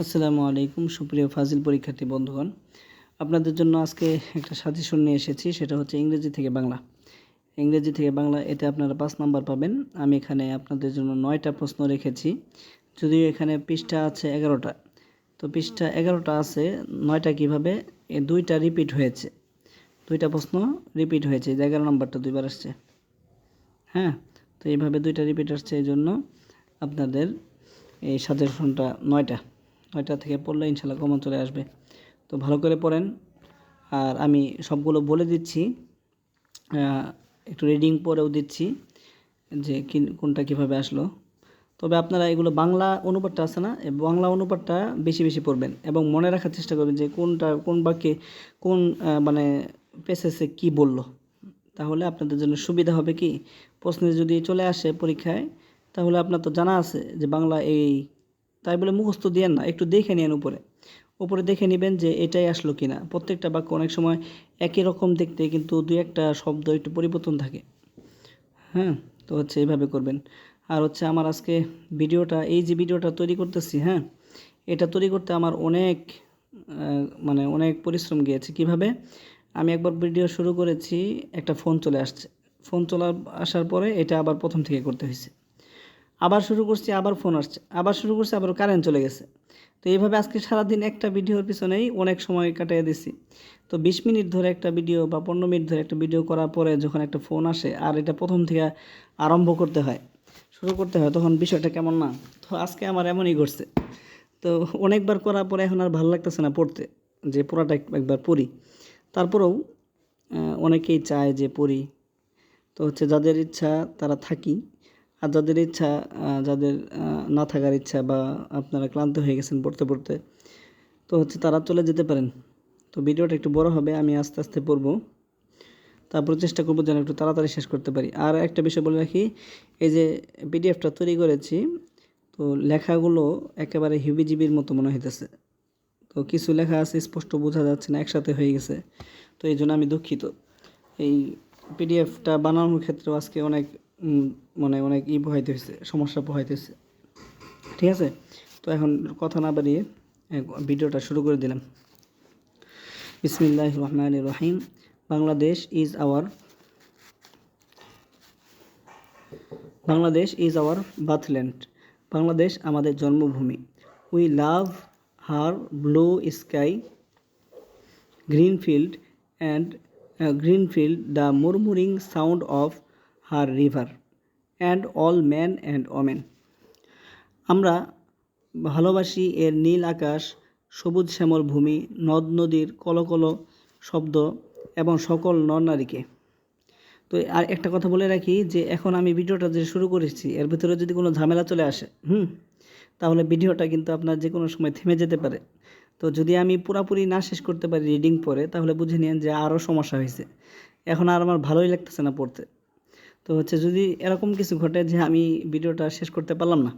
আসসালামু আলাইকুম, সুপ্রিয় ফাজিল পরীক্ষার্থী বন্ধুগণ। আপনাদের জন্য আজকে একটা সাজেশন নিয়ে এসেছি, সেটা হচ্ছে ইংরেজি থেকে বাংলা। ইংরেজি থেকে বাংলা, এতে আপনারা পাঁচ নাম্বার পাবেন। আমি এখানে আপনাদের জন্য নয়টা প্রশ্ন রেখেছি। যদিও এখানে পৃষ্ঠা আছে এগারোটা, তো পৃষ্ঠা এগারোটা আছে, নয়টা কীভাবে? দুইটা রিপিট হয়েছে। দুইটা প্রশ্ন রিপিট হয়েছে এগারো নম্বরটা দুইবার আসছে। হ্যাঁ তো এইভাবে দুইটা রিপিট আসছে, এই জন্য আপনাদের এই সাজেশনটা নয়টা। নয়টা থেকে পড়লে ইনশাল্লাহ কমন চলে আসবে। তো ভালো করে পড়েন। আর আমি সবগুলো বলে দিচ্ছি। একটু রিডিং পরেও দিচ্ছি যে কোনটা কীভাবে আসলো। তবে আপনারা এগুলো বাংলা অনুপাতটা আছে না বাংলা অনুপাতটা বেশি বেশি পড়বেন এবং মনে রাখার চেষ্টা করবেন যে কোনটা, কোন বাক্যে কোন মানে পেসেসে কি বলল। তাহলে আপনাদের জন্য সুবিধা হবে কি? প্রশ্নে যদি চলে আসে পরীক্ষায়, তাহলে আপনার তো জানা আছে যে বাংলা এই তাই বলে মুখস্থ দিয়েন না, একটু দেখে নিন উপরে। উপরে দেখে নেবেন যে এটাই আসলো কিনা। প্রত্যেকটা বাক্য অনেক সময় একই রকম দেখতে কিন্তু দুই একটা শব্দ একটু পরিবর্তন থাকে। হ্যাঁ তো হচ্ছে এইভাবে করবেন। আর হচ্ছে আমার আজকে ভিডিওটা, এই যে ভিডিওটা তৈরি করতেছি হ্যাঁ এটা তৈরি করতে আমার অনেক মানে অনেক পরিশ্রম গিয়েছে। কীভাবে? আমি একবার ভিডিও শুরু করেছি, একটা ফোন চলে আসছে। ফোন চলে, আসার পরে এটা আবার প্রথম থেকে করতে হয়েছে। আবার শুরু করছি, আবার ফোন আসছে, আবার শুরু করছি, আবার কারেন্ট চলে গেছে। তো এইভাবে আজকে সারাদিন একটা ভিডিওর পিছনেই অনেক সময় কাটিয়ে দিছি। তো বিশ মিনিট ধরে একটা ভিডিও বা পনেরো মিনিট ধরে একটা ভিডিও করার পরে যখন একটা ফোন আসে আর এটা প্রথম থেকে আরম্ভ করতে হয়, শুরু করতে হয়, তখন বিষয়টা কেমন না? তো আজকে আমার এমনই ঘটছে। তো অনেকবার করার পরে এখন আর ভালো লাগতেছে না পড়তে, যে পড়াটা এক- একবার পড়ি। তারপরেও অনেকেই চায় যে পড়ি। তো হচ্ছে যাদের ইচ্ছা তারা থাকি। আর যাদের ইচ্ছা যাদের না থাকার ইচ্ছা বা আপনারা ক্লান্ত হয়ে গেছেন পড়তে পড়তে, তো হচ্ছে তারা চলে যেতে পারেন। তো ভিডিওটা একটু বড় হবে, আমি আস্তে আস্তে পড়ব। তারপর চেষ্টা করব যেন একটু তাড়াতাড়ি শেষ করতে পারি। আর একটা বিষয় বলে রাখি, এই যে পিডিএফটা তৈরি করেছি, তো লেখাগুলো একেবারে হিবিজিবির মতো মনে হইতেছে। তো কিছু লেখা আছে, স্পষ্ট বোঝা যাচ্ছে না, একসাথে হয়ে গেছে। তো এই জন্য আমি দুঃখিত। এই পিডিএফটা বানানোর ক্ষেত্রেও আজকে অনেক মানে অনেক ই পোহাইতে হয়েছে সমস্যা পোহাইতে হয়েছে ঠিক আছে? তো এখন কথা না বাড়িয়ে ভিডিওটা শুরু করে দিলাম। বিসমিল্লাহ রহমান রহিম। Bangladesh is our Bangladesh is our birthland. Bangladesh আমাদের জন্মভূমি। We love her blue sky green field and the murmuring sound of her sound of all man and women. আমরা ভালোবাসি এর নীল আকাশ, সবুজ শ্যামল ভূমি, নদ নদীর কলকল শব্দ এবং সকল নরনারীকে তো আর একটা কথা বলে রাখি যে এখন আমি ভিডিওটা যে শুরু করেছি, এর ভিতরে যদি কোনো ঝামেলা চলে আসে, হুম, তাহলে ভিডিওটা কিন্তু আপনার যে কোনো সময় থেমে যেতে পারে। তো যদি আমি পুরাপুরি না শেষ করতে পারি রিডিং পরে, তাহলে বুঝে নিন যে আরও সমস্যা হয়েছে। এখন আর আমার ভালোই লাগতেছে না পড়তে। তো হচ্ছে যদি এরকম কিছু ঘটে যে আমি ভিডিওটা শেষ করতে পারলাম না,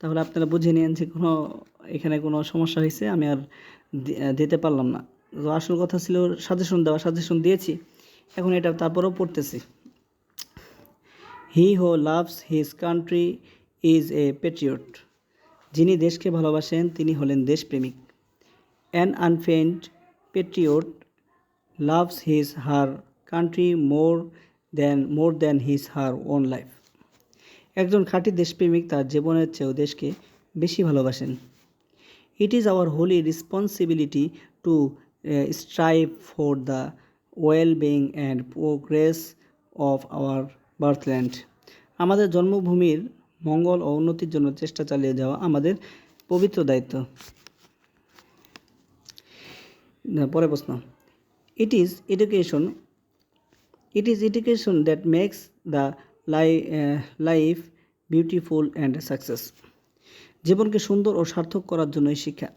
তাহলে আপনারা বুঝে নিন যে কোনো, এখানে কোনো সমস্যা হয়েছে, আমি আর দিতে পারলাম না। তো আসল কথা ছিল সাজেশন দেওয়া সাজেশন দিয়েছি, এখন এটা তারপরেও পড়তেছি। He who loves his country is a patriot যিনি দেশকে ভালোবাসেন, তিনি হলেন দেশপ্রেমিক। An unfeigned patriot loves his her country more than more than his her own life একজন খাঁটি দেশপ্রেমিক তার জীবনের চেয়েও দেশকে বেশি ভালোবাসেন। It is our holy responsibility to strive for the well being and progress of our birthland আমাদের জন্মভূমির মঙ্গল ও উন্নতির জন্য চেষ্টা চালিয়ে যাওয়া আমাদের পবিত্র দায়িত্ব। পরে প্রশ্ন। It is education it is education that makes the li life beautiful and success জীবনকে সুন্দর ও সার্থক করার জন্যই শিক্ষা।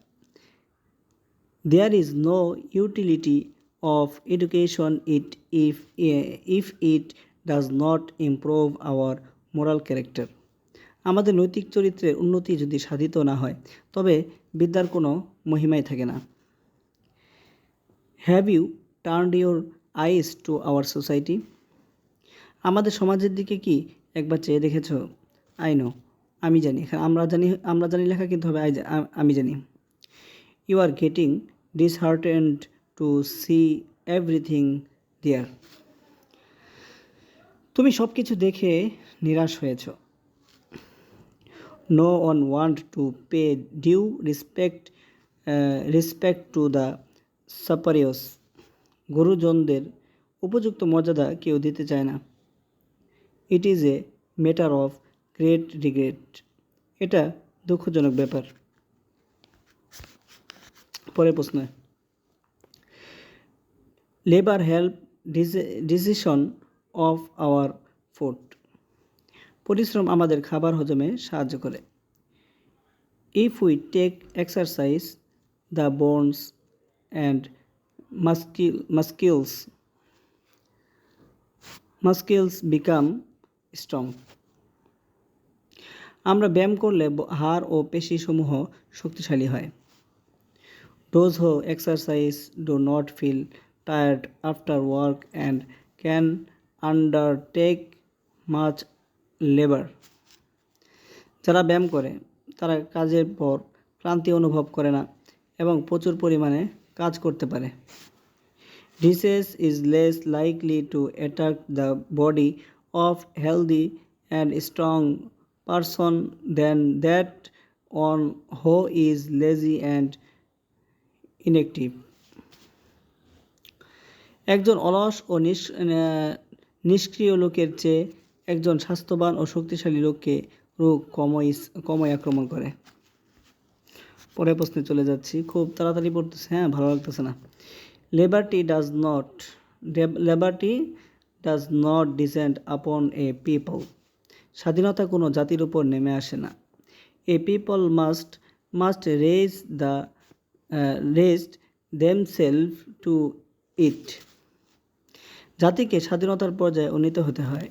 There is no utility of education it if if it does not improve our moral character আমাদের নৈতিক চরিত্রের উন্নতি যদি সাধিত না হয়, তবে বিদ্যার কোনো মহিমাই থাকে না। Have you turned your eyes to our society. আমাদের সমাজের দিকে কি একবার চেয়ে দেখেছ? আই নো, আমি জানি। আমরা জানি আমরা জানি লেখা কিন্তু হবে, আই আমি জানি। You are getting disheartened to see everything there. তুমি সব কিছু দেখে নিরাশ হয়েছ। No one want to pay due respect respect to the superiors. গুরুজনদের উপযুক্ত মর্যাদা কেউ দিতে চায় না। It is a matter of great regret এটা দুঃখজনক ব্যাপার। পরের প্রশ্ন। Labour help decision of our food পরিশ্রম আমাদের খাবার হজমে সাহায্য করে। If we take exercise the bones and muscles muscles become strong আমরা ব্যায়াম করলে হাড় ও পেশিসমূহ শক্তিশালী হয়। Those who exercise do not feel tired after work and can undertake much labor. যারা ব্যায়াম করে, তারা কাজের পর ক্লান্তি অনুভব করে না এবং প্রচুর পরিমাণে কাজ করতে পারে। Disease is less likely to attack the body of healthy and strong person than that one who is lazy and inactive একজন অলস ও নিষ্ক্রিয় লোকের চেয়ে একজন স্বাস্থ্যবান ও শক্তিশালী লোককে রোগ কমই কমই আক্রমণ করে। পরের প্রশ্নে চলে যাচ্ছি। খুব তাড়াতাড়ি পড়তেছে হ্যাঁ ভালো লাগতেছে না। Liberty does not liberty does not descend upon a people স্বাধীনতা কোনো জাতির উপর নেমে আসে না। A people must must raise the rest themselves to it জাতিকে স্বাধীনতার পর্যায়ে উন্নীত হতে হয়।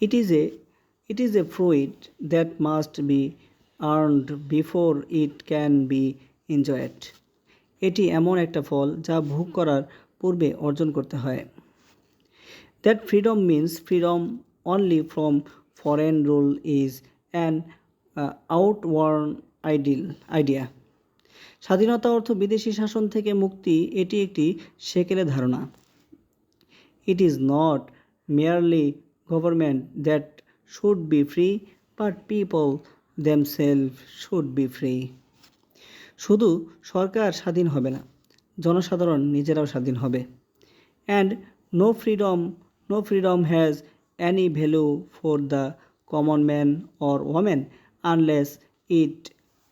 It is a it is a fruit that must be earned before it can be enjoyed. এটি এমন একটা ফল যা ভোগ করার পূর্বে অর্জন করতে হয়। That freedom means freedom only from foreign rule is uh, outworn ideal idea. স্বাধীনতা অর্থ বিদেশি শাসন থেকে মুক্তি এটি একটি সেকেলে ধারণা। It is not merely government that should be free but people themselves should be free শুধু সরকার স্বাধীন হবে না জনসাধারণ নিজেরাও স্বাধীন হবে and no freedom no freedom has any value for the common man or woman unless it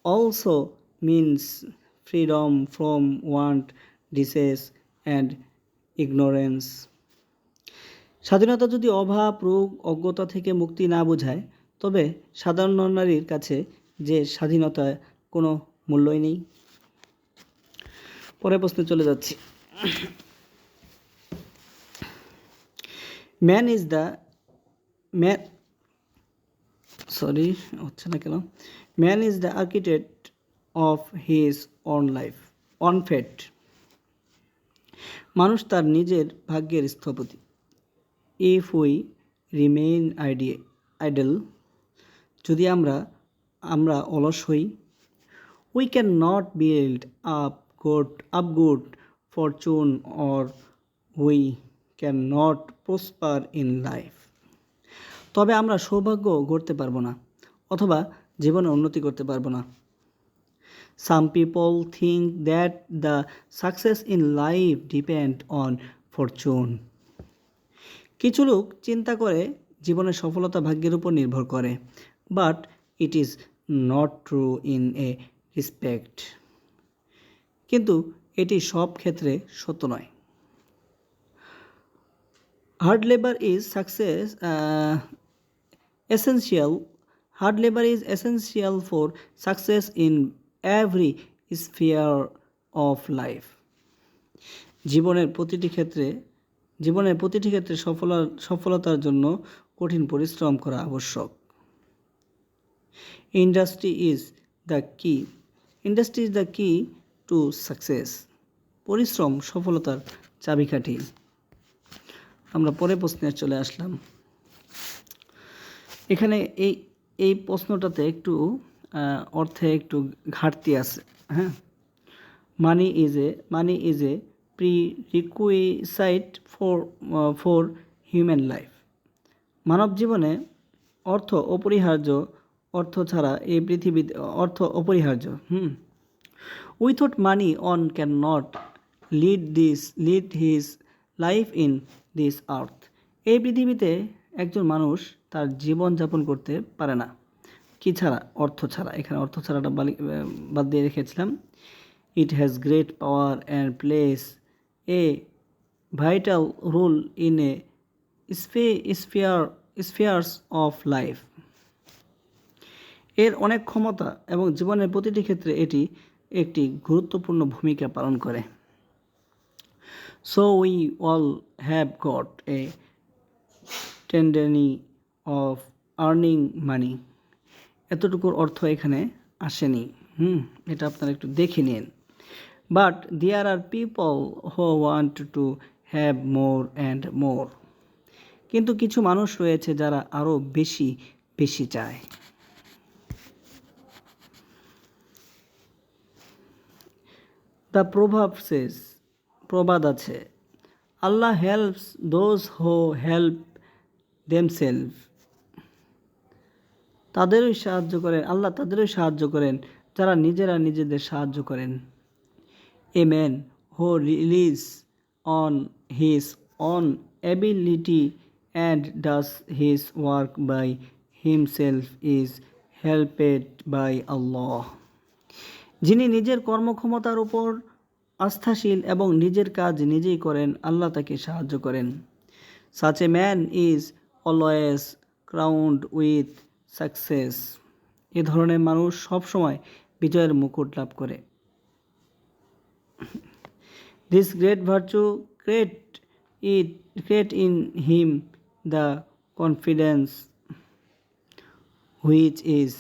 also means freedom from want disease and ignorance স্বাধীনতা যদি অভাব রোগ অজ্ঞতা থেকে মুক্তি না বোঝায় তবে সাধারণ নারীর কাছে যে স্বাধীনতা কোনো মূল্যই নেই। পরের প্রশ্নে চলে যাচ্ছি। Man is the man sorry, হচ্ছে না কেন? Man is the architect of his own life own fate. মানুষ তার নিজের ভাগ্যের স্থপতি। If we remain idea idle যদি আমরা আমরা অলস হই we can not build up good up good fortune or we can not prosper in life তবে আমরা সৌভাগ্য গড়তে পারব না, অথবা জীবনে উন্নতি করতে পারব না। Some people think that the success in life depend on fortune কিছু লোক চিন্তা করে জীবনের সফলতা ভাগ্যের উপর নির্ভর করে। But it is not true in a respect কিন্তু এটি সব ক্ষেত্রে সত্য নয়। Labor is success uh, essential hard labor is essential for success in every sphere of life জীবনের প্রতিটি ক্ষেত্রে জীবনের প্রতিটি ক্ষেত্রে সফল সফলতার জন্য কঠিন পরিশ্রম করা আবশ্যক। Industry is the key industry is the key to success পরিশ্রম, সফলতার চাবিকাঠি। আমরা পরে প্রশ্নে চলে আসলাম। এখানে এই এই প্রশ্নটাতে একটু অর্থে একটু ঘাটতি আছে হ্যাঁ? Money is a money is a prerequisite for for human life মানব জীবনে অর্থ অপরিহার্য অর্থ ছাড়া এই পৃথিবীতে অর্থ অপরিহার্য, হুম? Without money one can not lead this lead his life in this earth এই পৃথিবীতে একজন মানুষ তার জীবন যাপন করতে পারে না। কি ছাড়া? অর্থ ছাড়া। এখানে অর্থ ছাড়াটা বাদ দিয়ে রেখেছিলাম। It has great power and plays a vital role in a sphe sphere spheres of life এর অনেক ক্ষমতা এবং জীবনের প্রতিটি ক্ষেত্রে এটি একটি গুরুত্বপূর্ণ ভূমিকা পালন করে। So we all have got a tendency of earning money এতটুকুর অর্থ এখানে আসেনি। হুম, এটা আপনারা একটু দেখে নিন। But there are people who want to have more and more কিন্তু কিছু মানুষ রয়েছে যারা আরও বেশি বেশি চায়। দ্য প্রভাব সেস প্রবাদ আছে। Allah helps those who help themselves তাদেরই সাহায্য করেন, আল্লাহ তাদেরই সাহায্য করেন, যারা নিজেরা নিজেদের সাহায্য করেন। A man who relies on his own ability and does his work by himself is helped by Allah যিনি নিজের কর্মক্ষমতার উপর আস্থাশীল এবং নিজের কাজ নিজেই করেন, আল্লাহ তাকে সাহায্য করেন। Such a man is always crowned with success এ ধরনের মানুষ সবসময় বিজয়ের মুকুট লাভ করে। This great virtue create it create in him the confidence which is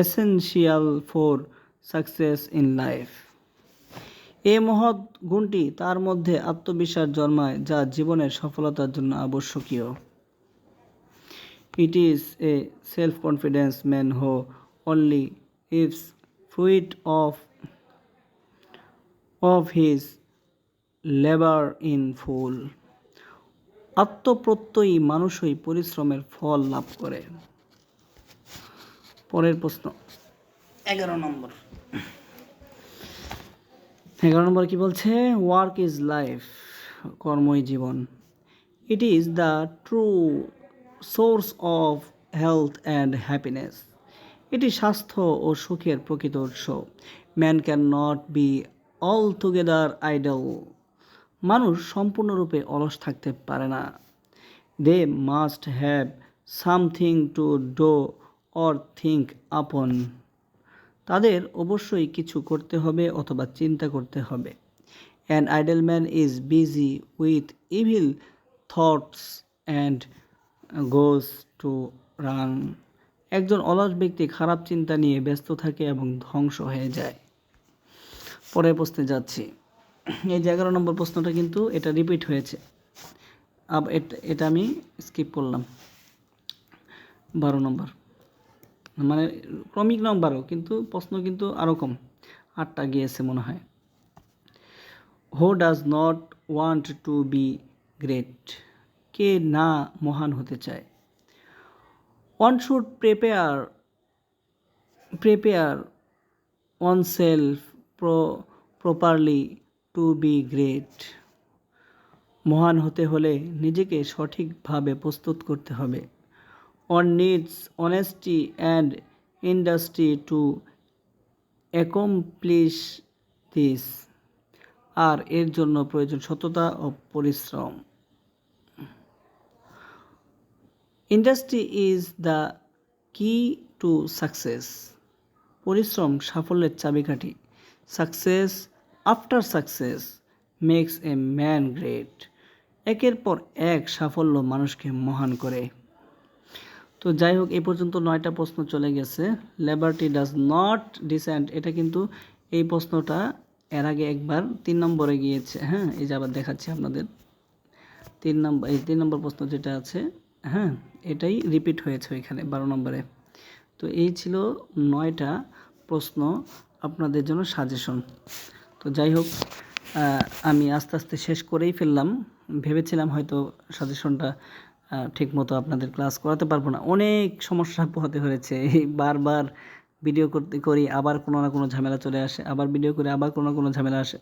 essential for success in life এই মহৎ গুণটি তার মধ্যে আত্মবিশ্বাস জন্মায় যা জীবনের সফলতার জন্য আবশ্যকীয়। It is a self confidence man who only eats fruit of of his labour in full আত্মপ্রত্যয়ী মানুষই পরিশ্রমের ফল লাভ করে। পরের প্রশ্ন। এগারো নম্বর। এগারো নম্বর কি বলছে? ওয়ার্ক ইজ লাইফ কর্মই জীবন। It is the true source of health and happiness এটি স্বাস্থ্য ও সুখের প্রকৃত উৎস। Man can not be all together idle মানুষ সম্পূর্ণরূপে অলস থাকতে পারে না। They must have something to do or think upon তাদের অবশ্যই কিছু করতে হবে অথবা চিন্তা করতে হবে। An idle man is busy with evil thoughts and goes to run একজন অলস ব্যক্তি খারাপ চিন্তা নিয়ে ব্যস্ত থাকে এবং ধ্বংস হয়ে যায়। পরের প্রশ্নে যাচ্ছি। এই যে এগারো নম্বর প্রশ্নটা কিন্তু এটা রিপিট হয়েছে। এটা আমি স্কিপ করলাম। বারো নম্বর। মানে ক্রমিক নম্বরও, কিন্তু প্রশ্ন কিন্তু আরও কম। আটটা গিয়েছে মনে হয়। Who does not want to be great কে না মহান হতে চায়? One should prepare prepare oneself pro properly to be great মহান হতে হলে নিজেকে সঠিকভাবে প্রস্তুত করতে হবে। One needs honesty and industry to accomplish this আর এর জন্য প্রয়োজন সততা ও পরিশ্রম। Industry is the key to success পরিশ্রম সাফল্যের চাবিকাঠি। Success after success makes a man great একের পর এক সাফল্য মানুষকে মহান করে। তো যাই হোক এই পর্যন্ত নয়টা প্রশ্ন চলে গেছে। লেবার্টি ডাজ নট ডিসেন্ট এটা কিন্তু এই প্রশ্নটা এর আগে একবার তিন নম্বরে গিয়েছে। হ্যাঁ এই যে আবার দেখাচ্ছি আপনাদের। তিন নম্বর এই তিন নম্বর প্রশ্ন যেটা আছে হ্যাঁ এটাই রিপিট হয়েছে এখানে বারো নম্বরে। তো এই ছিল নয়টা প্রশ্ন আপনাদের জন্য সাজেশন তো যাই হোক আমি আস্তে আস্তে শেষ করেই ফেললাম। ভেবেছিলাম হয়তো সাজেশনটা ঠিক মতো আপনাদের ক্লাস করাতে পারব না। অনেক সমস্যা পোহাতে হয়েছে। বারবার ভিডিও করতে করি, আবার কোনো না কোনো ঝামেলা চলে আসে, আবার ভিডিও করে, আবার কোনো না কোনো ঝামেলা আসে।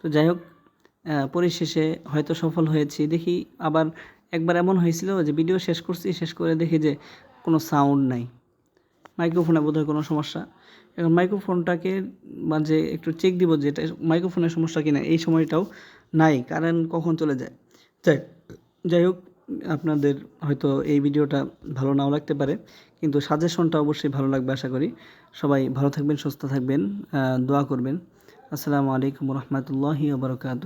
তো যাই হোক পরিশেষে হয়তো সফল হয়েছি। দেখি আবার একবার এমন হয়েছিল যে ভিডিও শেষ করছি, শেষ করে দেখি যে কোনো সাউন্ড নাই। মাইক্রোফোনে বোধহয় কোনো সমস্যা। এখন মাইক্রোফোনটাকে মাঝে একটু চেক দিব যে এটা মাইক্রোফোনের সমস্যা কিনা। এই সময়টাও নাই, কারেন্ট কখন চলে যায়? যাই যাই হোক আপনাদের হয়তো এই ভিডিওটা ভালো নাও লাগতে পারে, কিন্তু সাজেশনটা অবশ্যই ভালো লাগবে আশা করি। সবাই ভালো থাকবেন, সুস্থ থাকবেন দোয়া করবেন। আসসালামু আলাইকুম রহমতুল্লাহি ওবরকাত